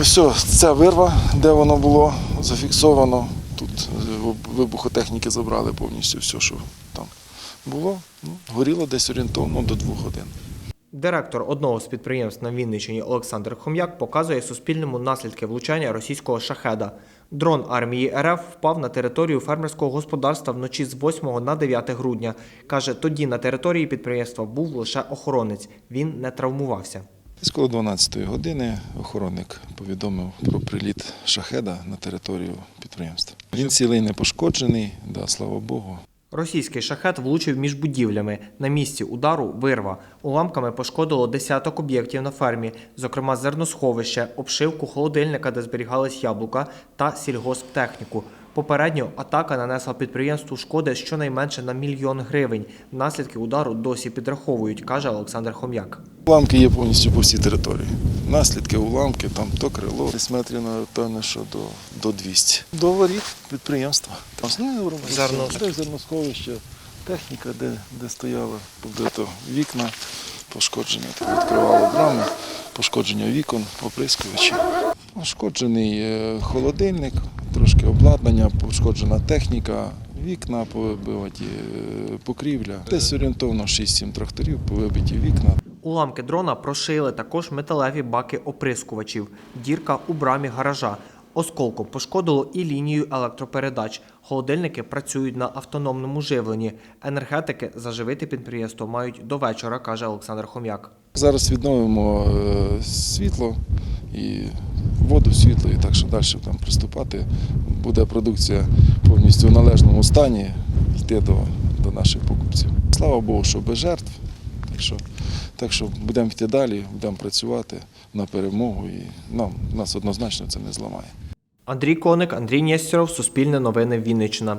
Все, ця вирва, де воно було зафіксовано. Тут е, вибухотехніки забрали повністю все, що там було. Ну, горіло десь орієнтовно до двох годин. Директор одного з підприємств на Вінниччині Олександр Хом'як показує Суспільному наслідки влучання російського шахеда. Дрон армії РФ впав на територію фермерського господарства вночі з 8 на 9 грудня. Каже, тоді на території підприємства був лише охоронець. Він не травмувався. Коло 12-ї години охоронник повідомив про приліт шахеда на територію підприємства. Він цілий не пошкоджений, да, слава Богу. Російський шахет влучив між будівлями. На місці удару вирва. Уламками пошкодило десяток об'єктів на фермі, зокрема зерносховище, обшивку холодильника, де зберігались яблука, та сільгосптехніку. Попередньо атака нанесла підприємству шкоди щонайменше на мільйон гривень. Наслідки удару досі підраховують, каже Олександр Хом'як. Уламки є повністю по всій території. Наслідки уламки, там то крило, десь метрів, напевно, що до, до 200. До воріт підприємства. Там знову Зерно. Зерносховище, техніка, де, де стояла, побито вікна, пошкодження, так, відкривало брами, пошкодження вікон, оприскувачі. Пошкоджений е, холодильник, трошки обладнання, пошкоджена техніка, вікна повибиті, е, покрівля. Десь орієнтовно 6-7 тракторів, повибиті вікна. Уламки дрона прошили також металеві баки оприскувачів, дірка у брамі гаража. Осколком пошкодило і лінію електропередач. Холодильники працюють на автономному живленні. Енергетики заживити підприємство мають до вечора, каже Олександр Хом'як. Зараз відновимо е, світло і воду, світло, і так що далі там приступати. Буде продукція повністю в належному стані йти до, до наших покупців. Слава Богу, що без жертв. Так що, так що будемо йти далі, будемо працювати на перемогу і нам, нас однозначно це не зламає. Андрій Коник, Андрій Нєстеров, Суспільне новини Вінниччина.